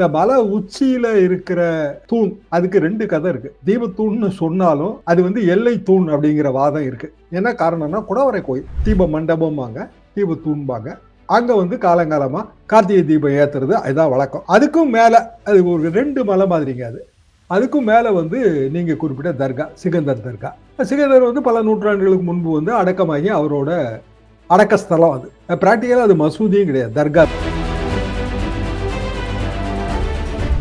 இந்த மலை உச்சியில இருக்கிற தூண் அதுக்கு ரெண்டு கதை இருக்கு. தீபத்தூண்னு சொன்னாலும் அது வந்து எல்லை தூண் அப்படிங்கிற வாதம் இருக்கு. என்ன காரணம்னா குடவரை கோயில் தீப மண்டபம்பாங்க தீபத்தூண்பாங்க அங்க வந்து காலங்காலமா கார்த்திகை தீபம் ஏத்துறது அதுதான் வழக்கம். அதுக்கும் மேல அது ஒரு ரெண்டு மலை மாதிரிங்க அது. அதுக்கும் மேல வந்து நீங்க குறிப்பிட்ட தர்கா சிகந்தர் தர்கா. சிகந்தர் வந்து பல நூற்றாண்டுகளுக்கு முன்பு வந்து அடக்கமாகி அவரோட அடக்கஸ்தலம் அது. ப்ராக்டிக்கலாக அது மசூதியும் கிடையாது தர்கா.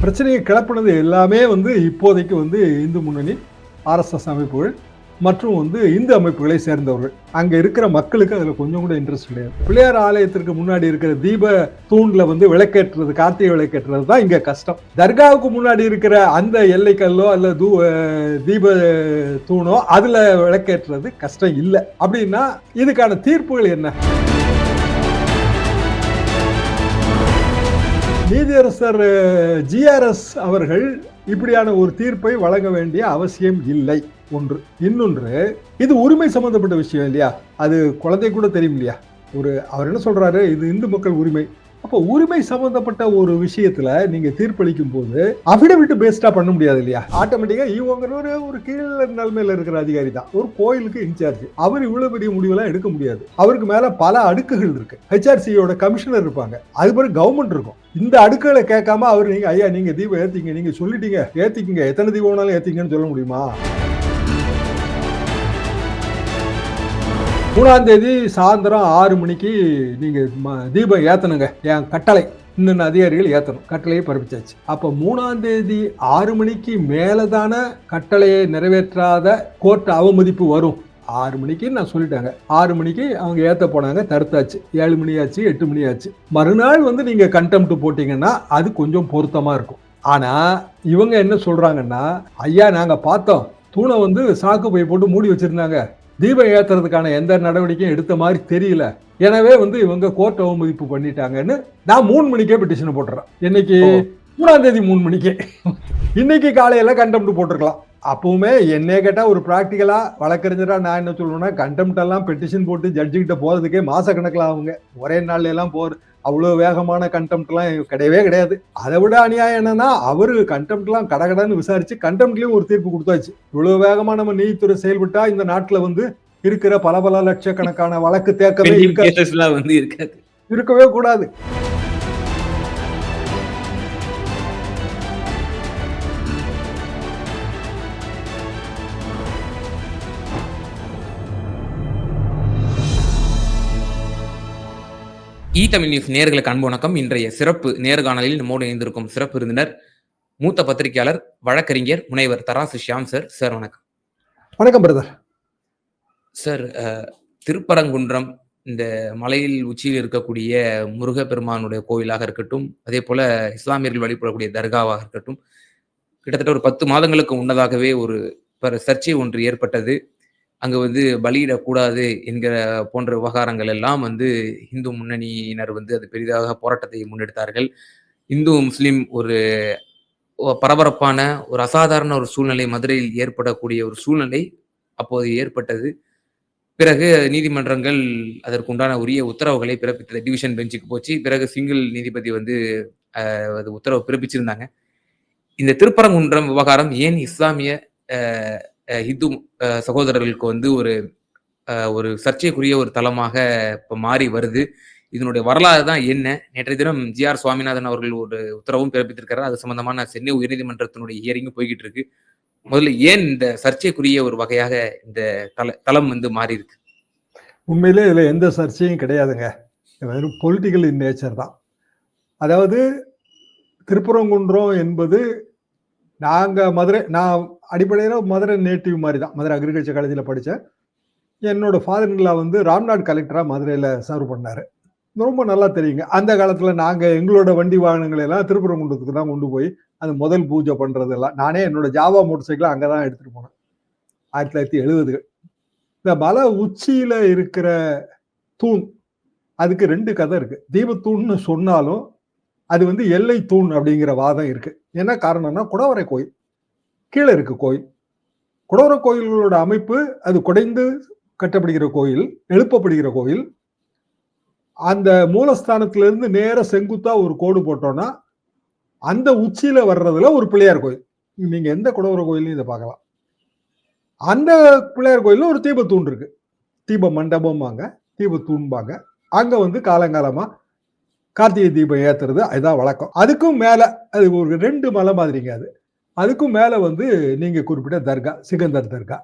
பிரச்சனையை கிளப்புனது எல்லாமே வந்து இப்போதைக்கு வந்து இந்து முன்னணி ஆர்எஸ்எஸ் அமைப்புகள் மற்றும் வந்து இந்து அமைப்புகளை சேர்ந்தவர்கள். அங்கே இருக்கிற மக்களுக்கு அதில் கொஞ்சம் கூட இன்ட்ரெஸ்ட் கிடையாது. பிள்ளையார் ஆலயத்திற்கு முன்னாடி இருக்கிற தீப தூணில் வந்து விளக்கேற்றுறது கார்த்திகை விளக்கேற்றுறது தான் இங்கே கஷ்டம். தர்காவுக்கு முன்னாடி இருக்கிற அந்த எல்லைக்கல்லோ அல்ல தூ தீப தூணோ அதில் விளக்கேற்றுறது கஷ்டம் இல்லை. அப்படின்னா இதுக்கான தீர்ப்புகள் என்ன? நீதியரசர் ஜிஆர்எஸ் அவர்கள் இப்படியான ஒரு தீர்ப்பை வழங்க வேண்டிய அவசியம் இல்லை. ஒன்று. இன்னொன்று இது உரிமை சம்பந்தப்பட்ட விஷயம் இல்லையா? அது குழந்தை கூட தெரியும் இல்லையா ஒரு அவர் என்ன சொல்றாரு? இது இந்து மக்கள் உரிமை. அப்போ உரிமை சம்பந்தப்பட்ட ஒரு விஷயத்துல நீங்க தீர்ப்பளிக்கும் போது அபிடவிட் பேஸ்டா பண்ண முடியாது இல்லையா? ஆட்டோமேட்டிக்கா ஈவோங்கிறவர் ஒரு கீழ் நிலைமையில இருக்கிற அதிகாரி தான். ஒரு கோயிலுக்கு இன்சார்ஜ். அவர் இவ்வளவு பெரிய முடிவெல்லாம் எடுக்க முடியாது. அவருக்கு மேல பல அடுக்குகள் இருக்கு. ஹெச்ஆர்சியோட கமிஷனர் இருப்பாங்க. அது பிறகு கவர்மெண்ட் இருக்கும். இந்த அடுக்குகளை கேட்காம அவர் நீங்க ஐயா நீங்க தீபம் ஏத்திங்க நீங்க சொல்லிட்டீங்க. ஏத்திக்கிங்க. எத்தனை தீபம் வேணாலும் ஏத்திங்கன்னு சொல்ல முடியுமா? மூணாம் தேதி சாயந்தரம் ஆறு மணிக்கு நீங்கள் ம- தீபம் ஏற்றணுங்க என் கட்டளை. இன்னும் அதிகாரிகள் ஏற்றணும் கட்டளையை பிறப்பிச்சாச்சு. அப்போ மூணாம் தேதி ஆறு மணிக்கு மேலே தானே கட்டளையை நிறைவேற்றாத கோர்ட் அவமதிப்பு வரும். ஆறு மணிக்கு நான் சொல்லிட்டாங்க. ஆறு மணிக்கு அவங்க ஏற்ற போனாங்க. தடுத்தாச்சு. ஏழு மணி ஆச்சு எட்டு மணி ஆச்சு மறுநாள் வந்து நீங்கள் கண்டெம்ட் போட்டிங்கன்னா அது கொஞ்சம் பொருத்தமாக இருக்கும். ஆனால் இவங்க என்ன சொல்கிறாங்கன்னா ஐயா நாங்கள் பார்த்தோம். தூணை வந்து சாக்கு பை போட்டு மூடி வச்சுருந்தாங்க. தீபம் ஏத்துறதுக்கான எந்த நடவடிக்கையும் எடுத்த மாதிரி தெரியல. எனவே வந்து இவங்க கோர்ட் அவமதிப்பு பண்ணிட்டாங்கன்னு நான் மூணு மணிக்கே பெட்டிஷன் போட்டுறேன். இன்னைக்கு. மூணாம் தேதி மூணு மணிக்கே. இன்னைக்கு காலையில கண்டெம்ட் போட்டிருக்கலாம். அப்பவுமே என்னைய கேட்டா ஒரு ப்ராக்டிக்கலா வழக்கறிஞரா நான் என்ன சொல்லுவேன்னா கண்டெம்ட் எல்லாம் பெட்டிஷன் போட்டு ஜட்ஜு கிட்ட போறதுக்கே மாச கணக்கில் ஆகுங்க. ஒரே நாள்ல எல்லாம் போற அவ்வளவு வேகமான கண்டெம்ட்லாம் கிடையவே கிடையாது. அதை விட அநியாயம் என்னன்னா அவரு கண்டெம்ட்லாம் கடகடன்னு விசாரிச்சு கண்டெம்ட்லயும் ஒரு தீர்ப்பு கொடுத்தாச்சு. இவ்வளவு வேகமா நம்ம நீதித்துறை செயல்பட்டா இந்த நாட்டுல வந்து இருக்கிற பல பல லட்சக்கணக்கான வழக்கு வந்து இருக்காது. இருக்கவே கூடாது. இ தமிழ் நியூஸ் நேர்களுக்கு அன்பு வணக்கம். இன்றைய சிறப்பு நேர்காணலில் நம்மோடு இணைந்திருக்கும் சிறப்பு விருந்தினர் மூத்த பத்திரிகையாளர் வழக்கறிஞர் முனைவர் தராசு ஷியாம் சார். சார் வணக்கம். வணக்கம் பிரதர். சார் திருப்பரங்குன்றம் இந்த மலையில் உச்சியில் இருக்கக்கூடிய முருகப்பெருமானுடைய கோயிலாக இருக்கட்டும் அதே போல இஸ்லாமியர்கள் வழிபடக்கூடிய தர்காவாக இருக்கட்டும் கிட்டத்தட்ட ஒரு பத்து மாதங்களுக்கு முன்னதாகவே ஒரு சர்ச்சை ஒன்று ஏற்பட்டது. அங்க வந்து பலியிடக்கூடாது என்கிற போன்ற விவகாரங்கள் எல்லாம் வந்து இந்து முன்னணியினர் வந்து அது பெரிதாக போராட்டத்தை முன்னெடுத்தார்கள். இந்து முஸ்லிம் ஒரு பரபரப்பான ஒரு அசாதாரண ஒரு சூழ்நிலை மதுரையில் ஏற்படக்கூடிய ஒரு சூழ்நிலை அப்போது ஏற்பட்டது. பிறகு நீதிமன்றங்கள் அதற்கு உண்டான உரிய உத்தரவுகளை பிறப்பித்தது. டிவிஷன் பெஞ்சுக்கு போச்சு. பிறகு சிங்கிள் நீதிபதி வந்து அது உத்தரவு பிறப்பிச்சிருந்தாங்க. இந்த திருப்பரங்குன்றம் விவகாரம் ஏன் இஸ்லாமிய ஹிந்து சகோதரர்களுக்கு வந்து ஒரு ஒரு சர்ச்சைக்குரிய ஒரு தளமாக இப்போ மாறி வருது. இதனுடைய வரலாறு தான் என்ன? நேற்றைய தினம் ஜி ஆர் சுவாமிநாதன் அவர்கள் ஒரு உத்தரவும் பிறப்பித்திருக்கிறார். அது சம்பந்தமான சென்னை உயர்நீதிமன்றத்தினுடைய ஹியரிங்கும் போய்கிட்டு இருக்கு முதல்ல ஏன் இந்த சர்ச்சைக்குரிய ஒரு வகையாக இந்த தல தளம் வந்து மாறி இருக்கு உண்மையிலே இதில் எந்த சர்ச்சையும் கிடையாதுங்க. வெறும் பொலிட்டிக்கல் இன் நேச்சர் தான். அதாவது திருப்பரங்குன்றம் என்பது நாங்கள் மதுரை நான் அடிப்படையில் மதுரை நேட்டிவ் மாதிரி தான் மதுரை அக்ரிகல்ச்சர் காலேஜில் படித்தேன் என்னோட ஃபாதர்லா வந்து ராம்நாட் கலெக்டராக மதுரையில் சர்வ் பண்ணார். ரொம்ப நல்லா தெரியுங்க. அந்த காலத்தில் நாங்கள் எங்களோட வண்டி வாகனங்களை எல்லாம் திருப்பரங்குன்றத்துக்கு தான் கொண்டு போய் அந்த முதல் பூஜை பண்ணுறது எல்லாம் நானே என்னோட ஜாவா மோட்டர் சைக்கிளை அங்கே தான் எடுத்துகிட்டு போனேன். ஆயிரத்தி தொள்ளாயிரத்தி எழுபதுகள் இந்த மலை உச்சியில் இருக்கிற தூண் அதுக்கு ரெண்டு கதை இருக்குது தீபத்தூண்னு சொன்னாலும் அது வந்து எல்லை தூண் அப்படிங்கிற வாதம் இருக்குது என்ன காரணம்னா குடவரை கோயில். கீழே இருக்கு கோயில். குடோர கோயில்களோட அமைப்பு அது குடைந்து கட்டப்படுகிற கோயில் எழுப்பப்படுகிற கோயில். அந்த மூலஸ்தானத்திலிருந்து நேர செங்குத்தா ஒரு கோடு போட்டோம்னா அந்த உச்சியில வர்றதுல ஒரு பிள்ளையார் கோயில். நீங்க எந்த குடவர கோயிலையும் இதை பார்க்கலாம். அந்த பிள்ளையார் கோயிலில் ஒரு தீபத்தூண் இருக்கு. தீப மண்டபம்பாங்க தீபத்தூண்பாங்க. அங்க வந்து காலங்காலமா கார்த்திகை தீபம் ஏத்துறது அதுதான் வழக்கம். அதுக்கும் மேல அது ஒரு ரெண்டு மலை மாதிரிங்க அது. அதுக்கும் மேல வந்து நீங்க குறிப்பிட்ட தர்கா சிகந்தர் தர்கா.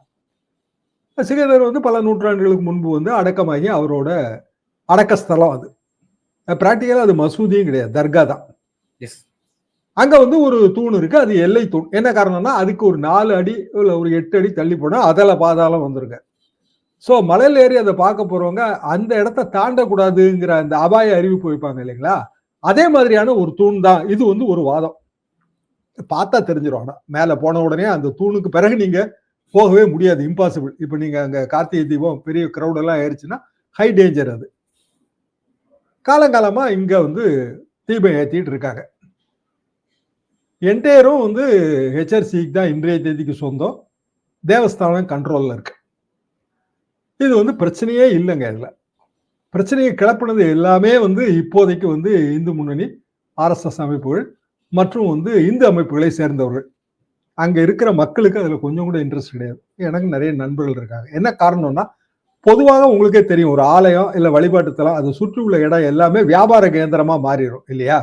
சிகந்தர் வந்து பல நூற்றாண்டுகளுக்கு முன்பு வந்து அடக்கமாகி அவரோட அடக்கஸ்தலம் அது. பிராக்டிக்கலா அது மசூதியும் கிடையாது தர்கா தான். எஸ் அங்க வந்து ஒரு தூண் இருக்கு அது எல்லை தூண். என்ன காரணம்னா அதுக்கு ஒரு நாலு அடி இல்ல ஒரு எட்டு அடி தள்ளி போனா அதல பாதாளம் வந்துருங்க. ஸோ மலையில ஏறி அதை பார்க்க போறவங்க அந்த இடத்த தாண்டக்கூடாதுங்கிற அந்த அபாய அறிவிப்பு வைப்பாங்க இல்லைங்களா? அதே மாதிரியான ஒரு தூண் தான். இது வந்து ஒரு வாதம். பார்த்தா தெரிஞ்சிடும் ஆனால் மேலே போன உடனே அந்த தூணுக்கு பிறகு நீங்கள் போகவே முடியாது. இம்பாசிபிள் இப்போ நீங்கள் அங்கே கார்த்திகை தீபம் பெரிய க்ரௌடெல்லாம் ஆயிடுச்சுன்னா ஹை டேஞ்சர் அது. காலங்காலமாக இங்கே வந்து தீபம் ஏற்றிட்டு இருக்காங்க. என்டையரும் வந்து ஹெச்ஆர்சிக்கு தான் இன்றைய தேதிக்கு சொந்தம். தேவஸ்தானம் கண்ட்ரோலில் இருக்கு. இது வந்து பிரச்சனையே இல்லைங்க இதில். பிரச்சனையை கிளப்பினது எல்லாமே வந்து இப்போதைக்கு வந்து இந்து முன்னணி ஆர்எஸ்எஸ் அமைப்புகள் மற்றும் வந்து இந்து அமைப்புகளை சேர்ந்தவர்கள். அங்கே இருக்கிற மக்களுக்கு அதில் கொஞ்சம் கூட இன்ட்ரெஸ்ட் கிடையாது. எனக்கு நிறைய நண்பர்கள் இருக்காங்க. என்ன காரணம்னா பொதுவாக உங்களுக்கே தெரியும் ஒரு ஆலயம் இல்லை வழிபாட்டுத்தலம் அது சுற்றி உள்ள இடம் எல்லாமே வியாபார கேந்திரமாக மாறிடும் இல்லையா?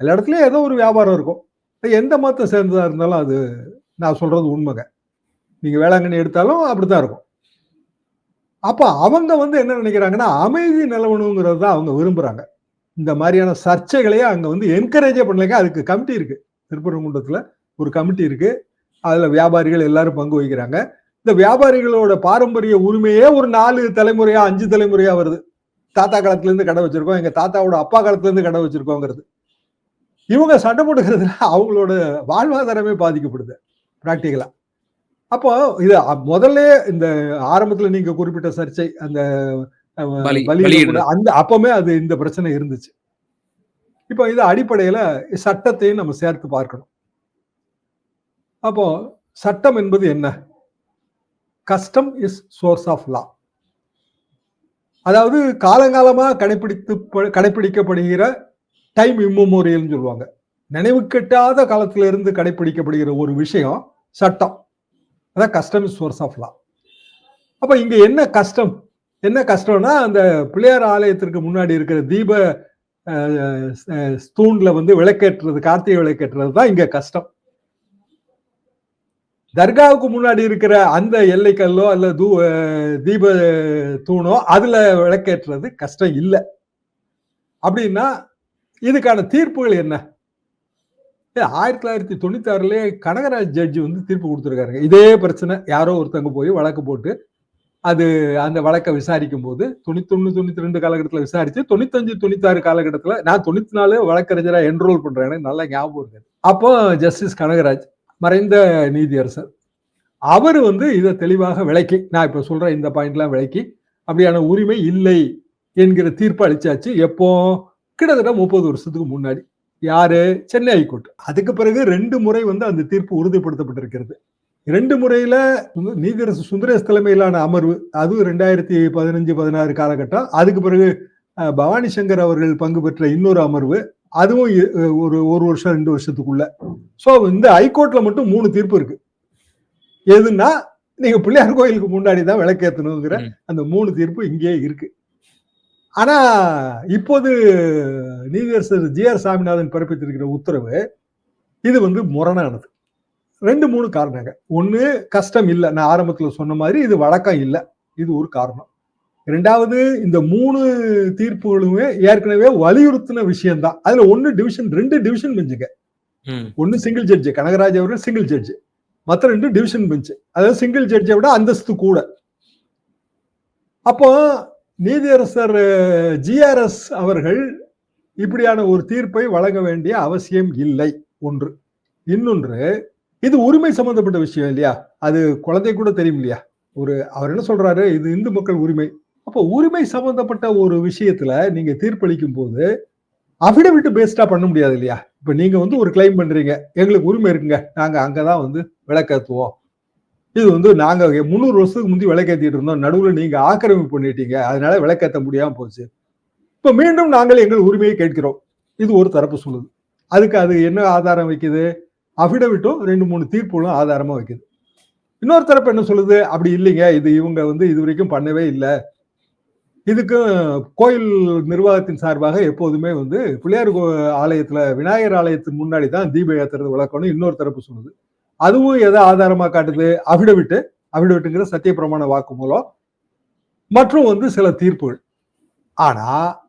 எல்லா இடத்துலையும் ஏதோ ஒரு வியாபாரம் இருக்கும். எந்த மதத்தை சேர்ந்ததாக இருந்தாலும் அது நான் சொல்கிறது உண்மைங்க. நீங்கள் வேளாங்கண்ணி எடுத்தாலும் அப்படி தான் இருக்கும். அப்போ அவங்க வந்து என்ன நினைக்கிறாங்கன்னா அமைதி நிலவணுங்கிறது தான் அவங்க விரும்புகிறாங்க இந்த மாதிரியான சர்ச்சைகளையே அங்கே வந்து என்கரேஜே பண்ணலைங்க. அதுக்கு கமிட்டி இருக்கு. குண்டத்தில் ஒரு கமிட்டி இருக்கு. அதில் வியாபாரிகள் எல்லாரும் பங்கு வகிக்கிறாங்க. இந்த வியாபாரிகளோட பாரம்பரிய உரிமையே ஒரு நாலு தலைமுறையா அஞ்சு தலைமுறையா வருது. தாத்தா காலத்துலேருந்து கடை வச்சிருக்கோம். எங்கள் தாத்தாவோட அப்பா காலத்துலேருந்து கடை வச்சிருக்கோங்கிறது. இவங்க சண்டை போட்டுக்கிறதுல அவங்களோட வாழ்வாதாரமே பாதிக்கப்படுது ப்ராக்டிக்கலாக அப்போ இது முதல்ல இந்த ஆரம்பத்தில் நீங்கள் குறிப்பிட்ட சர்ச்சை அந்த அந்த அப்பமே அது இந்த பிரச்சனை இருந்துச்சு. இப்போ இது அடிப்படையில சட்டத்தையும் நம்ம சேர்த்து பார்க்கணும். அப்போ சட்டம் என்பது என்ன? Custom is source of law அதாவது காலங்காலமா கடைபிடித்து கடைபிடிக்கப்படுகிற டைம் இம்மோரியல்னு சொல்லுவாங்க. நினைவு கெட்டாத காலத்துல இருந்து கடைபிடிக்கப்படுகிற ஒரு விஷயம் சட்டம். அதான் custom is source of law அப்ப இங்க என்ன கஷ்டம் என்ன கஷ்டம்னா அந்த பிள்ளையார் ஆலயத்திற்கு முன்னாடி இருக்கிற தீப அஹ், தூண்ல வந்து விளக்கேற்றுறது கார்த்திகை விளக்கேற்றுறது தான் இங்க கஷ்டம். தர்காவுக்கு முன்னாடி இருக்கிற அந்த எல்லைக்கல்லோ அல்ல தூ தீப தூணோ அதுல விளக்கேற்றுறது கஷ்டம் இல்லை. அப்படின்னா இதுக்கான தீர்ப்புகள் என்ன? ஏ, ஆயிரத்தி தொள்ளாயிரத்தி தொண்ணூத்தி ஆறுலயே கனகராஜ் ஜட்ஜி வந்து தீர்ப்பு கொடுத்துருக்காருங்க. இதே பிரச்சனை யாரோ ஒருத்தங்க போய் வழக்கு போட்டு அது அந்த வழக்கை விசாரிக்கும் போது தொண்ணூத்தொன்னு தொண்ணூத்தி ரெண்டு காலகட்டத்தில் விசாரிச்சு தொண்ணூத்தஞ்சு தொண்ணூத்தாறு காலகட்டத்தில் நான் தொண்ணூத்தி நாலு வழக்கறிஞரா என்ரோல் பண்றேன். எனக்கு நல்லா ஞாபகம் இருக்கு. அப்போ ஜஸ்டிஸ் கனகராஜ் மறைந்த நீதியரசர் அவர் வந்து இதை தெளிவாக விளக்கி நான் இப்போ சொல்ற இந்த பாயிண்ட்லாம் விளக்கி அப்படியான உரிமை இல்லை என்கிற தீர்ப்பு அளிச்சாச்சு. எப்போ? கிட்டத்தட்ட முப்பது வருஷத்துக்கு முன்னாடி. யாரு? Chennai high court. அதுக்கு பிறகு ரெண்டு முறை வந்து அந்த தீர்ப்பு உறுதிப்படுத்தப்பட்டிருக்கிறது. ரெண்டு முறையில நீதியரசர் சுந்தரேஷ் தலைமையிலான அமர்வு அதுவும் ரெண்டாயிரத்தி பதினஞ்சு பதினாறு காலகட்டம். அதுக்கு பிறகு பவானி சங்கர் அவர்கள் பங்கு பெற்ற இன்னொரு அமர்வு அதுவும் ஒரு ஒரு வருஷம் ரெண்டு வருஷத்துக்குள்ள. சோ இந்த ஹைகோர்ட்ல மட்டும் மூணு தீர்ப்பு இருக்கு. எதுன்னா நீங்க பிள்ளையார் கோயிலுக்கு முன்னாடி தான் விளக்கேற்றணுங்கிற. அந்த மூணு தீர்ப்பு இங்கே இருக்கு. ஆனா இப்போது நீதியரசர் ஜி ஆர் சாமிநாதன் பிறப்பித்திருக்கிற உத்தரவு இது வந்து முரணானது. ரெண்டு மூணு காரணங்க. ஒண்ணு கஷ்டம் இல்லை. நான் ஆரம்பத்துல சொன்ன மாதிரி இது வழக்கம் இல்லை. இது ஒரு காரணம். ரெண்டாவது இந்த மூணு தீர்ப்புகளுமே ஏற்கனவே வலியுறுத்தின விஷயம்தான். அதுல ஒன்னு டிவிஷன் ரெண்டு டிவிஷன் பெஞ்சுங்க ஒன்னு சிங்கிள் ஜட்ஜ் கனகராஜ் அவர்கள் சிங்கிள் ஜட்ஜ் மற்ற ரெண்டு டிவிஷன் பெஞ்ச் அதாவது சிங்கிள் ஜட்ஜை விட அந்தஸ்து கூட. அப்போ நீதியரசர் ஜிஆர்எஸ் அவர்கள் இப்படியான ஒரு தீர்ப்பை வழங்க வேண்டிய அவசியம் இல்லை. ஒன்று. இன்னொன்று இது உரிமை சம்பந்தப்பட்ட விஷயம் இல்லையா? அது குழந்தை கூட தெரியும் இல்லையா? ஒரு அவர் என்ன சொல்றாரு? இது இந்து மக்கள் உரிமை. அப்போ உரிமை சம்பந்தப்பட்ட ஒரு விஷயத்துல நீங்க தீர்ப்பளிக்கும் போது அபிடவிட் பேஸ்டா பண்ண முடியாது இல்லையா? இப்ப நீங்க வந்து ஒரு கிளைம் பண்றீங்க. எங்களுக்கு உரிமை இருக்குங்க. நாங்க அங்கதான் வந்து விளக்கேத்துவோம். இது வந்து நாங்க முந்நூறு வருஷத்துக்கு முந்தி விளக்கேத்திட்டு இருந்தோம். நடுவுல நீங்க ஆக்கிரமிப்பு பண்ணிட்டீங்க. அதனால விளக்கேத்த முடியாம போச்சு. இப்ப மீண்டும் நாங்கள் எங்கள் உரிமையை கேட்கிறோம். இது ஒரு தரப்பு சொல்லுது. அதுக்கு அது என்ன ஆதாரம் வைக்குது? அஃபிடவிட்டும் ரெண்டு மூணு தீர்ப்புகளும் ஆதாரமா வைக்குது. இன்னொரு தரப்பு என்ன சொல்லுது? அப்படி இல்லைங்க. இது இவங்க வந்து இது வரைக்கும் பண்ணவே இல்லை. இதுக்கும் கோயில் நிர்வாகத்தின் சார்பாக எப்போதுமே வந்து பிள்ளையார் கோ- ஆலயத்துல விநாயகர் ஆலயத்துக்கு முன்னாடி தான் தீபம் ஏத்துறது வழக்கம்னு இன்னொரு தரப்பு சொல்லுது. அதுவும் எதை ஆதாரமா காட்டுது? அஃபிடவிட்டு அஃபிடவிட்டுங்கிற சத்தியப்பிரமாண வாக்கு வாக்குமூலம் மற்றும் வந்து சில தீர்ப்புகள். ஆனா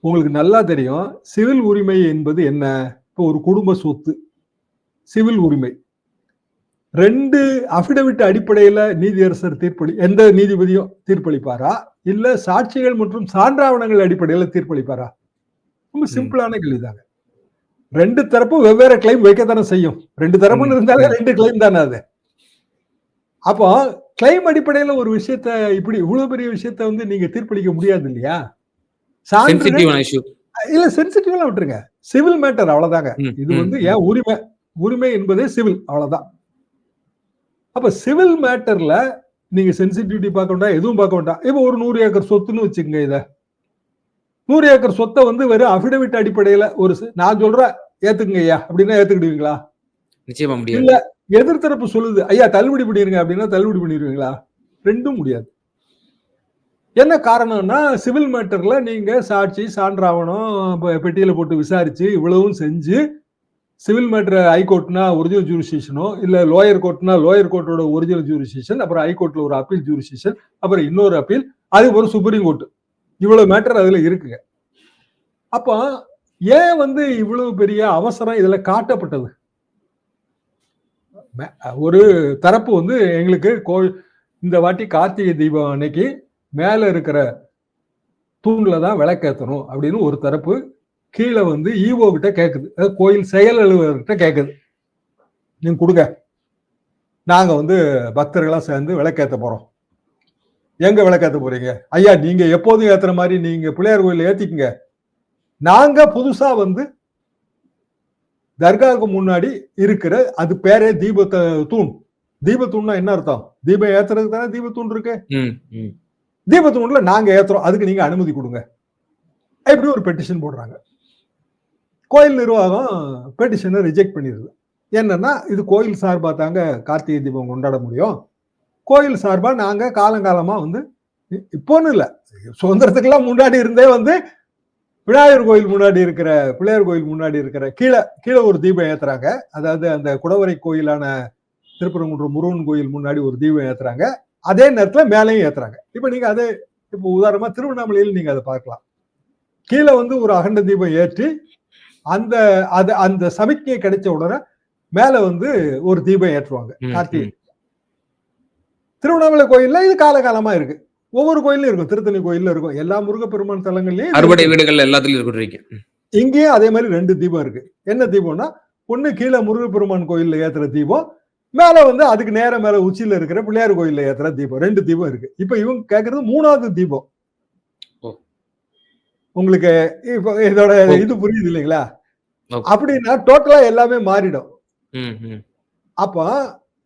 உங்களுக்கு நல்லா தெரியும் சிவில் உரிமை என்பது என்ன? இப்போ ஒரு குடும்ப சொத்து. சிவில் உரிமை. ரெண்டு அபிடவிட் அடிப்படையில நீதியரசர் தீர்ப்பளி எந்த நீதிபதியும் தீர்ப்பளிப்பாரா? இல்ல சாட்சிகள் மற்றும் சான்றாவணங்கள் அடிப்படையில தீர்ப்பளிப்பாரா? ரொம்ப. சிம்பிளான கேள்விதாங்க. ரெண்டு தரப்பும் வெவ்வேறு கிளைம் வைக்கத்தானே செய்யும். ரெண்டு தரப்புன்னு. இருந்தாலே ரெண்டு கிளைம் தானே அது. அப்போ கிளைம் அடிப்படையில ஒரு விஷயத்த இப்படி இவ்வளவு பெரிய விஷயத்த வந்து நீங்க தீர்ப்பளிக்க முடியாது இல்லையா? இல்ல சென்சிட்டிவா விட்டுருங்க. சிவில் மேட்டர் அவ்வளவுதாங்க. இது வந்து ஏன் உரிமை? உரிமை என்பதே சிவில் அவ்வளவுதான். அப்ப சிவில் மேட்டர்ல நீங்க சென்சிட்டிவிட்டி பார்க்க வேண்டாம் எதுவும் பார்க்க வேண்டாம். இப்ப ஒரு நூறு ஏக்கர் சொத்துன்னு வச்சுக்கோங்க இத. நூறு ஏக்கர் சொத்தை வந்து வெறும் அபிடவிட் அடிப்படையில ஒரு நான் சொல்றேன் ஏத்துக்குங்க ஐயா அப்படின்னா ஏத்துக்கிடுவீங்களா? நிச்சயமா முடியாது. இல்ல எதிர்த்தரப்பு சொல்லுது ஐயா தள்ளுபடி பண்ணிருங்க அப்படின்னா தள்ளுபடி பண்ணிடுவீங்களா ரெண்டும் முடியாது. என்ன காரணம்னா சிவில் மேட்டர்ல நீங்க சாட்சி சான்றாவணம் பெட்டியில போட்டு விசாரிச்சு இவ்வளவும் செஞ்சு சிவில் மேட்ரு ஹைகோர்ட்னா ஒரிஜினல் ஜூரிஸ்டிஷனோ இல்லை லோயர் கோர்ட்னா லோயர் கோர்ட்டோட ஒரிஜினல் ஜூரிஸ்டிஷன் அப்புறம் ஹைகோர்ட்டில் ஒரு அப்பீல் ஜூரிஸ்டிஷன் அப்புறம் இன்னொரு அப்பீல் அது ஒரு சுப்ரீம் கோர்ட் இவ்வளோ மேட்டர் அதில் இருக்குங்க. அப்போ ஏன் வந்து இவ்வளவு பெரிய அவசரம் இதில் காட்டப்பட்டது? மே- ஒரு தரப்பு வந்து எங்களுக்கு கோ இந்த வாட்டி கார்த்திகை தீபம் அன்னைக்கு மேலே இருக்கிற தூண்ல தான் விளக்கேற்றணும் அப்படின்னு ஒரு தரப்பு கீழே வந்து ஈவோ கிட்ட கேக்குது. அதாவது கோயில் செயல் அலுவலர்கிட்ட கேக்குது. நீங்க கொடுங்க. நாங்க வந்து பக்தர்களா சேர்ந்து விளக்கேத்த போறோம். எங்க விளக்கேத்த போறீங்க? ஐயா நீங்க எப்போதும் ஏத்துற மாதிரி நீங்க பிள்ளையார் கோயில ஏத்திக்கங்க. நாங்க புதுசா வந்து தர்காவுக்கு முன்னாடி இருக்கிற அது பேரே தீபத்த தூண். தீபத்தூண்னா என்ன அர்த்தம்? தீபம் ஏத்துறதுக்கு தானே தீபத்தூண் இருக்கு? ம், ம். தீபத்தூண்ல நாங்க ஏத்துறோம். அதுக்கு நீங்க அனுமதி கொடுங்க. இப்படி ஒரு பெட்டிஷன் போடுறாங்க. கோயில் நிர்வாகம் பெட்டிஷனை ரிஜெக்ட் பண்ணிடுது. என்னன்னா இது கோயில் சார்பாக தாங்க கார்த்திகை தீபம் கொண்டாட முடியும். கோயில் சார்பாக நாங்கள் காலங்காலமாக வந்து இப்போன்னு இல்லை. சுதந்திரத்துக்கெல்லாம் முன்னாடி இருந்தே வந்து விநாயகர் கோயில் முன்னாடி இருக்கிற பிள்ளையார் கோயில் முன்னாடி இருக்கிற கீழே கீழே ஒரு தீபம் ஏற்றுறாங்க அதாவது அந்த குடவரை கோயிலான திருப்பரங்குன்றம் முருகன் கோயில் முன்னாடி ஒரு தீபம் ஏத்துறாங்க. அதே நேரத்தில் மேலேயும் ஏற்றுறாங்க இப்போ நீங்கள் அதே இப்போ உதாரணமாக திருவண்ணாமலையில் நீங்கள் அதை பார்க்கலாம். கீழே வந்து ஒரு அகண்ட தீபம் ஏற்றி அந்த அது அந்த சமிக்ஞை கிடைச்ச உடனே மேல வந்து ஒரு தீபம் ஏற்றுவாங்க. கார்த்திகை. திருவண்ணாமலை கோயில்ல இது காலகாலமா இருக்கு. ஒவ்வொரு கோயிலும் இருக்கும். திருத்தணி கோயில்ல இருக்கும். எல்லா முருகப்பெருமான் தலங்கள்லயும் அறுபடை வீடுகள் எல்லாத்துலயும் இருக்கிறீங்க இங்கேயும் அதே மாதிரி ரெண்டு தீபம் இருக்கு. என்ன தீபம்னா ஒண்ணு கீழே முருகப்பெருமான் கோயில்ல ஏத்துற தீபம் மேல வந்து அதுக்கு நேர மேல உச்சியில இருக்கிற பிள்ளையார் கோயில்ல ஏத்துற தீபம். ரெண்டு தீபம் இருக்கு. இப்ப இவங்க கேக்குறது மூணாவது தீபம். உங்களுக்கு இப்ப இதோட. இது புரியுது இல்லைங்களா. அப்படின்னா டோட்டலா எல்லாமே மாறிடும். அப்ப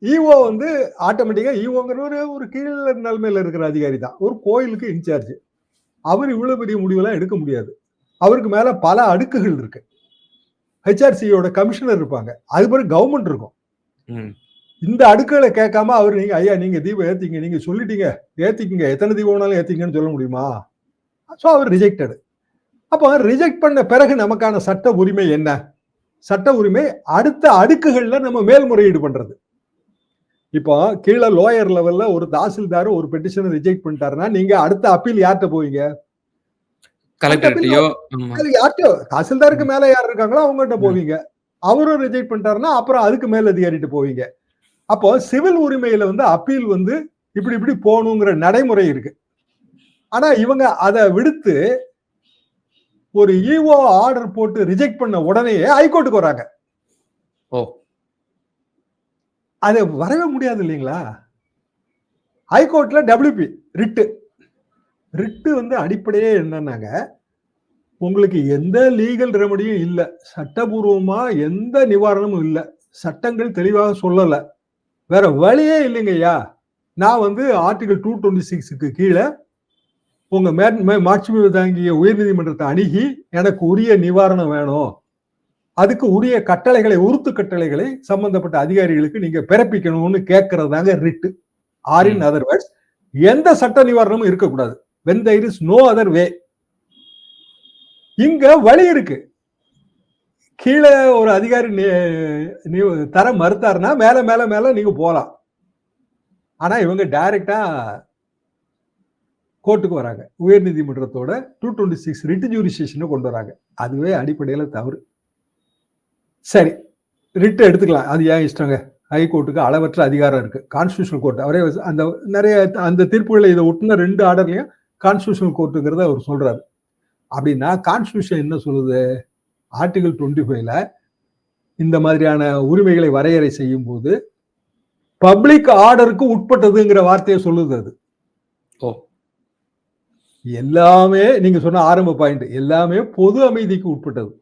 ஈஓ வந்து ஆட்டோமேட்டிக்கா ஈஓங்கிற ஒரு ஒரு கீழ நிலைமையில இருக்கிற அதிகாரி தான். ஒரு கோயிலுக்கு இன்சார்ஜ் அவர் இவ்வளவு பெரிய முடிவெல்லாம் எடுக்க முடியாது. அவருக்கு மேல பல அடுக்குகள் இருக்கு. ஹெச்ஆர்சியோட கமிஷனர் இருப்பாங்க. அது பிறகு கவர்மெண்ட் இருக்கும். இந்த அடுக்குகளை கேட்காம அவர் நீங்க ஐயா நீங்க தீபம் ஏத்திங்க நீங்க சொல்லிட்டீங்க. ஏத்திக்கிங்க. எத்தனை தீபம் வேணாலும் ஏத்திங்கன்னு சொல்ல முடியுமா? ஸோ அவர் ரிஜெக்டட் அப்போ ரிஜெக்ட் பண்ண பிறகு நமக்கான சட்ட உரிமை என்ன? சட்ட உரிமை அடுத்த அடுக்குகள்ல நம்ம மேல்முறையீடு பண்றது. இப்போ கீழே லோயர் லெவல்ல ஒரு தாசில்தார் ஒரு பெட்டிஷனை ரிஜெக்ட் பண்ணிட்டாருன்னா நீங்க அடுத்த அப்பீல் யார்கிட்ட போவீங்க? யார்கிட்ட தாசில்தாருக்கு மேல யார் இருக்காங்களோ அவங்ககிட்ட போவீங்க. அவரும் ரிஜெக்ட் பண்ணிட்டாருன்னா அப்புறம் அதுக்கு மேல் அதிகாரிட்டு போவீங்க. அப்போ சிவில் உரிமையில வந்து அப்பீல் வந்து இப்படி இப்படி போகணுங்கிற நடைமுறை இருக்கு. ஆனா இவங்க அதை விடுத்து ஒரு ஈஓ ஆர்டர் போட்டு ரிஜெக்ட் பண்ண உடனேயே ஹைகோர்ட்டுக்கு வராங்க. ஓ. அது வரவே முடியாது இல்லைங்களா? ஹைகோர்ட்ல டபிள்யூபி ரிட்டு ரிட்டு வந்து அடிப்படையே என்னன்னாங்க? உங்களுக்கு எந்த லீகல் ரெமடியும் இல்லை. சட்டபூர்வமா எந்த நிவாரணமும் இல்லை. சட்டங்கள் தெளிவாக சொல்லல. வேற வழியே இல்லைங்கய்யா. நான் வந்து ஆர்டிகல் டூ டுவெண்ட்டி சிக்ஸுக்கு கீழே உங்க மாட்சிமை தாங்கிய உயர்நீதிமன்றத்தை அணுகி எனக்கு உரிய நிவாரணம் வேணும். அதுக்கு உரிய கட்டளைகளை உருத்து கட்டளைகளை சம்பந்தப்பட்ட அதிகாரிகளுக்கு நீங்க பிறப்பிக்கணும்னு கேட்கறதாங்க writ or in other words எந்த சட்ட நிவாரணமும் இருக்கக்கூடாது. When there is no other way இங்க வழி இருக்கு. கீழே ஒரு அதிகாரி தர மறுத்தாருன்னா மேல மேல மேல நீங்க போலாம். ஆனா இவங்க டைரக்டா கோர்ட்டுக்கு வராங்க. உயர் நீதிமன்றத்தோட டூ டுவெண்ட்டி சிக்ஸ் ரிட்டு ஜூரிஸ்டிஷனை கொண்டு வராங்க. அதுவே அடிப்படையில் தவறு. சரி ரிட்டு எடுத்துக்கலாம். அது ஏன் இஷ்டங்க? ஹைகோர்ட்டுக்கு அளவற்ற அதிகாரம் இருக்குது கான்ஸ்டியூஷனல் கோர்ட் அவரே அந்த நிறைய அந்த தீர்ப்புகளை இதை ஒட்டுன ரெண்டு ஆர்டர்லையும் கான்ஸ்டியூஷனல் கோர்ட்டுங்கிறத அவர் சொல்கிறாரு அப்படின்னா கான்ஸ்டியூஷன் என்ன சொல்லுது? ஆர்டிகல் டுவெண்ட்டி ஃபைவ்ல இந்த மாதிரியான உரிமைகளை வரையறை செய்யும் போது பப்ளிக் ஆர்டருக்கு உட்பட்டதுங்கிற வார்த்தையை சொல்லுது அது. எல்லாமே நீங்க சொன்ன ஆரம்ப பாயிண்ட் எல்லாமே பொது அமைதிக்கு உட்பட்டது.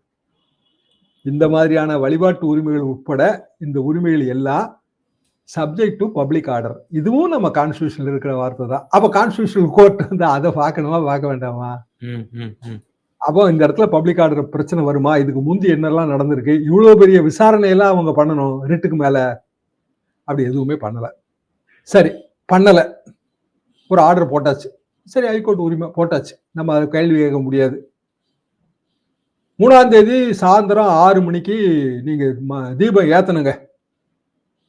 இந்த மாதிரியான வழிபாட்டு உரிமைகள் உட்பட இந்த உரிமைகள் எல்லாம் சப்ஜெக்ட் டு பப்ளிக் ஆர்டர் இதுவும் நம்ம கான்ஸ்டியூஷன்ல இருக்கிற வார்த்தை தான். அப்ப கான்ஸ்டியூஷனல் கோர்ட் வந்து அதை பார்க்கணுமா பார்க்க வேண்டாமா? அப்போ இந்த இடத்துல பப்ளிக் ஆர்டர் பிரச்சனை வருமா? இதுக்கு முந்தி என்னெல்லாம் நடந்திருக்கு? இவ்வளவு பெரிய விசாரணை எல்லாம் அவங்க பண்ணணும் ரிட்டுக்கு மேல. அப்படி எதுவுமே பண்ணல. சரி பண்ணல. ஒரு ஆர்டர் போட்டாச்சு. சரி ஹைகோர்ட் உரிமை போட்டாச்சு. நம்ம அதை கேள்வி கேட்க முடியாது. மூணாம் தேதி சாயந்தரம் ஆறு மணிக்கு நீங்க ம- தீபம் ஏத்தணுங்க.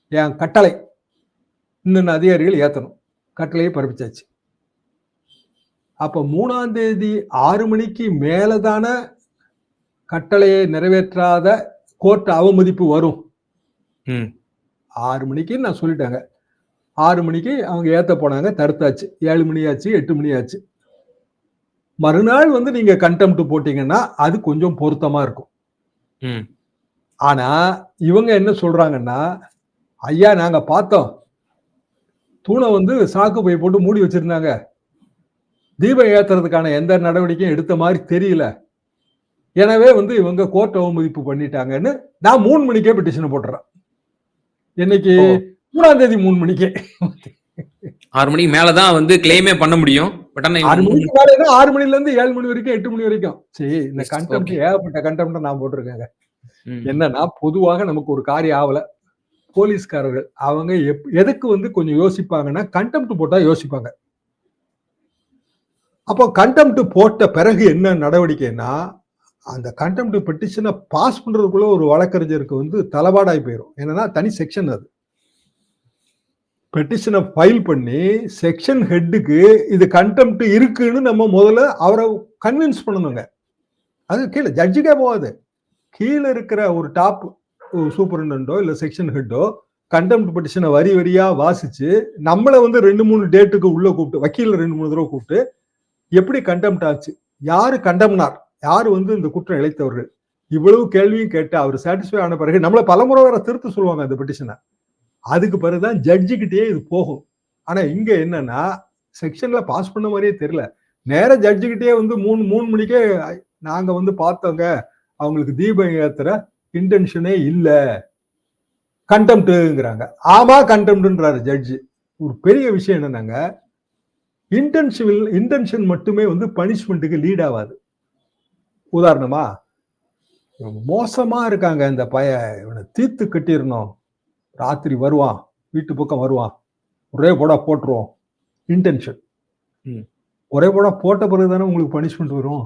என் கட்டளை. இன்னும் அதிகாரிகள் ஏத்தணும். கட்டளையை பிறப்பிச்சாச்சு. அப்ப மூணாம் தேதி ஆறு மணிக்கு மேலதான கட்டளையை நிறைவேற்றாத கோர்ட் அவமதிப்பு வரும். ஆறு மணிக்கு நான் சொல்லிட்டேங்க. ஆறு மணிக்கு அவங்க ஏத்த போனாங்க தடுத்தாச்சு. ஏழு மணி ஆச்சு எட்டு மணி ஆச்சு மறுநாள் வந்து நீங்க கண்டெம்ட் போட்டீங்கன்னா அது கொஞ்சம் பொருத்தமா இருக்கும். ம். ஆனா இவங்க என்ன சொல்றாங்கன்னா ஐயா நாங்க பார்த்தோம். தூணை வந்து சாக்கு பை போட்டு மூடி வச்சிருந்தாங்க. தீபம் ஏத்துறதுக்கான எந்த நடவடிக்கையும் எடுத்த மாதிரி தெரியல. எனவே வந்து இவங்க கோர்ட் அவமதிப்பு பண்ணிட்டாங்கன்னு நான் மூணு மணிக்கே பெட்டிஷனை போட்டுறேன். இன்னைக்கு ஓ. மூணாம் தேதி மூணு மணிக்கே. ஆறு மணிக்கு மேலதான் வந்து கிளைமே பண்ண முடியும். பட் ஆனா ஆறு மணிக்கு மேலே ஆறு மணில இருந்து ஏழு மணி வரைக்கும் எட்டு மணி வரைக்கும். சரி இந்த கண்டெம்ட். ஏகப்பட்ட கண்டெம்ட் நான் போட்டிருக்கேங்க. என்னன்னா பொதுவாக நமக்கு ஒரு காரியம் ஆகல. போலீஸ்காரர்கள் அவங்க எதுக்கு வந்து கொஞ்சம் யோசிப்பாங்கன்னா கண்டெம்ட் போட்டா யோசிப்பாங்க. அப்போ கண்டெம்ட் போட்ட பிறகு என்ன நடவடிக்கைன்னா அந்த கண்டெம்ட் பெட்டிஷனை பாஸ் பண்றதுக்குள்ள ஒரு வழக்கறிஞருக்கு வந்து தலபாடாய் போயிடும் என்னன்னா தனி செக்ஷன் அது. பெட்டிஷனை ஃபைல் பண்ணி செக்ஷன் ஹெட்டுக்கு இது கண்டெம்ட் இருக்குன்னு நம்ம முதல்ல அவரை கன்வின்ஸ் பண்ணணுங்க. அது கீழே ஜட்ஜுக்கே போகாது. கீழே இருக்கிற ஒரு டாப் சூப்பரண்டோ இல்லை செக்ஷன் ஹெட்டோ கண்டெம்ட் பெட்டிஷனை வரி வரியாக வாசித்து நம்மளை வந்து ரெண்டு மூணு டேட்டுக்கு உள்ளே கூப்பிட்டு வக்கீல ரெண்டு மூணு தடவை கூப்பிட்டு எப்படி கண்டெம்ட் ஆச்சு? யார் கண்டம்னார் யார் வந்து இந்த குற்றம் இழைத்தவர்கள்? இவ்வளவு கேள்வியும் கேட்டு அவர் சாட்டிஸ்ஃபை ஆன பிறகு நம்மளை பலமுறை வர திருத்த சொல்லுவாங்க அந்த பெட்டிஷனை அதுக்கு பிறகுதான் ஜட்ஜுக்கிட்டே இது போகும். ஆனா இங்க என்னன்னா செக்ஷன்ல பாஸ் பண்ண மாதிரியே தெரியல. நேர ஜட்ஜுக்கிட்டே வந்து மூணு மூணு மணிக்கே நாங்க வந்து பார்த்தோங்க அவங்களுக்கு தீபம் ஏத்துற இன்டென்ஷனே இல்ல. கண்டெம்ட்டுங்கிறாங்க ஆமா கண்டெம்ட்டுன்றாரு ஜட்ஜு ஒரு பெரிய விஷயம் என்னன்னாங்க இன்டென்ஷன் இன்டென்ஷன் மட்டுமே வந்து பனிஷ்மெண்ட்டுக்கு லீட் ஆகாது உதாரணமா மோசமா இருக்காங்க இந்த பய இவனை தீர்த்து கட்டிடணும். ராத்திரி வருவான் வீட்டு பக்கம் வருவான் ஒரே போடா போட்டுருவோம். இன்டென்ஷன். ஒரே போடா போட்ட பிறகு தானே உங்களுக்கு பனிஷ்மெண்ட் வரும்.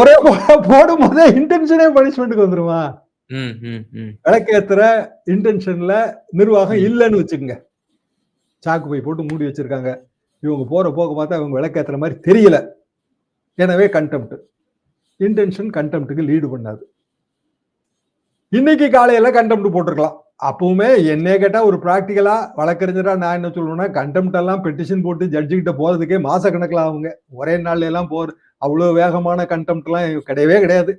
ஒரே போடா போடும் போதே இன்டென்ஷனே பனிஷ்மெண்ட்டுக்கு வந்துருமா? விளக்கேத்துற இன்டென்ஷன்ல நிர்வாகம் இல்லைன்னு வச்சுக்கோங்க. சாக்கு பை போட்டு மூடி வச்சிருக்காங்க. இவங்க போற போக பார்த்தா இவங்க விளக்கேத்துற மாதிரி தெரியல. எனவே கண்டெம்ட் இன்டென்ஷன் கண்டெம்ட்டுக்கு லீடு பண்ணாது. இன்னைக்கு காலையில கண்டெம்ட் போட்டிருக்கலாம். அப்பவுமே என்னைய கேட்டா ஒரு பிராக்டிக்கலா வழக்கறிஞரா நான் என்ன சொல்லுவேன்னா கண்டெம்ட் எல்லாம் பெட்டிஷன் போட்டு ஜட்ஜு கிட்ட போறதுக்கே மாச கணக்கில் ஆகுங்க. ஒரே நாள்ல எல்லாம் போற அவ்வளவு வேகமான கண்டெம்ட் எல்லாம் கிடையவே கிடையாது.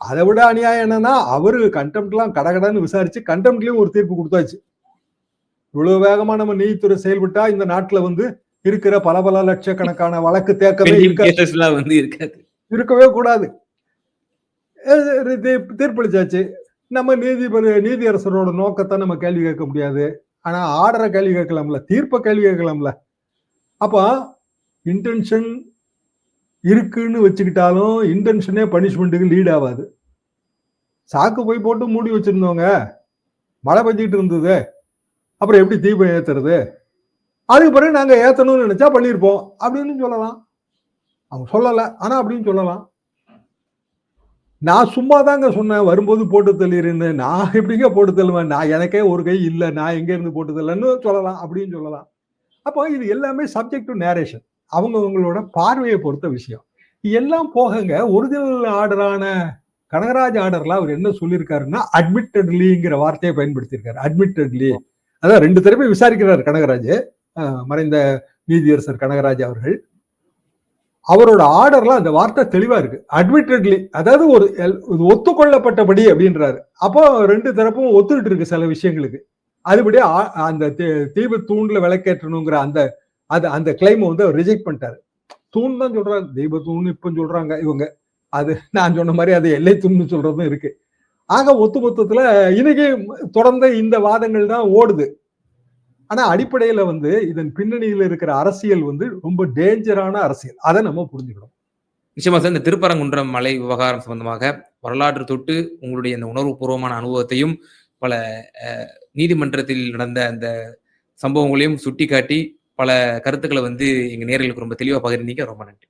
அதை விட அநியாயம் என்னன்னா அவரு கண்டெம்ட் எல்லாம் கடகடன்னு விசாரிச்சு கண்டெம்ட்லயும் ஒரு தீர்ப்பு கொடுத்தாச்சு. இவ்வளவு வேகமா நம்ம நீதித்துறை செயல்பட்டா இந்த நாட்டுல வந்து இருக்கிற பல பல லட்சக்கணக்கான வழக்கு தேக்கமே இருக்காது. இருக்கவே கூடாது. தீர்ப்பளிச்சாச்சு. நம்ம நீதிபதி நீதியரசரோட நோக்கத்தை நம்ம கேள்வி கேட்க முடியாது. ஆனா ஆர்டரை கேள்வி கேட்கலாம்ல தீர்ப்பை கேள்வி கேட்கலாம்ல. அப்போ இன்டென்ஷன் இருக்குன்னு வச்சுக்கிட்டாலும் இன்டென்ஷனே பனிஷ்மெண்ட்டுக்கு லீட் ஆகாது. சாக்கு போய் போட்டு மூடி வச்சிருந்தோங்க மழை பெஞ்சிக்கிட்டு இருந்தது அப்புறம் எப்படி தீபம் ஏத்துறது? அதுக்கு பிறகு நாங்கள் ஏற்றணும்னு நினச்சா பண்ணியிருப்போம் அப்படின்னு சொல்லலாம். அவங்க சொல்லலை ஆனால் அப்படின்னு சொல்லலாம். நான் சும்மா தாங்க சொன்னேன் வரும்போது போட்டு தள்ளிடுன்னு நான் எப்படிங்க போட்டு தள்ளுவேன்? நான் எனக்கே ஒரு கை இல்லை நான் எங்கேருந்து போட்டு தள்ளன்னு சொல்லலாம் அப்படின்னு சொல்லலாம். அப்போ இது எல்லாமே சப்ஜெக்ட் டு நேரேஷன் அவங்கவுங்களோட பார்வையை பொறுத்த விஷயம். எல்லாம் போகங்க ஒரிஜினல் ஆர்டரான கனகராஜ் ஆர்டர்ல அவர் என்ன சொல்லியிருக்காருன்னா அட்மிட்டட்லிங்கிற வார்த்தையை பயன்படுத்தியிருக்காரு. அட்மிட்டட்லி அதான் ரெண்டு தடவை விசாரிக்கிறார் கனகராஜ். மறைந்த நீதியரசர் கனகராஜ் அவர்கள். அவரோட ஆர்டர்லாம் அந்த வார்த்தை தெளிவா இருக்கு. அட்மிட்டட்லி அதாவது ஒரு எல்- இது ஒத்துக்கொள்ளப்பட்டபடி அப்படின்றாரு. அப்போ ரெண்டு தரப்பும் ஒத்துக்கிட்டு இருக்கு சில விஷயங்களுக்கு. அதுபடி அந்த தீவு தூண்ல விளக்கேற்றணுங்கிற அந்த அது அந்த கிளைமை வந்து அவர் ரிஜெக்ட் பண்ணிட்டாரு. தூண் தான் சொல்றாங்க. தெய்வ தூண் இப்போ சொல்றாங்க இவங்க. அது நான் சொன்ன மாதிரி அது எல்லை தூண்னு சொல்றதும் இருக்கு. ஆக ஒத்து மொத்தத்துல இன்னைக்கு தொடர்ந்து இந்த வாதங்கள் தான் ஓடுது. ஆனா அடிப்படையில வந்து இதன் பின்னணியில் இருக்கிற அரசியல் வந்து ரொம்ப டேஞ்சரான அரசியல். அதை நம்ம புரிஞ்சுக்கணும். நிச்சயமா சார் இந்த திருப்பரங்குன்றம் மலை விவகாரம் சம்பந்தமாக வரலாற்று தொட்டு உங்களுடைய இந்த உணர்வுபூர்வமான அனுபவத்தையும் பல நீதிமன்றத்தில் நடந்த அந்த சம்பவங்களையும் சுட்டிக்காட்டி பல கருத்துக்களை வந்து எங்க நேர்களுக்கு ரொம்ப தெளிவாக பகிர்ந்தீங்க. ரொம்ப நன்றி.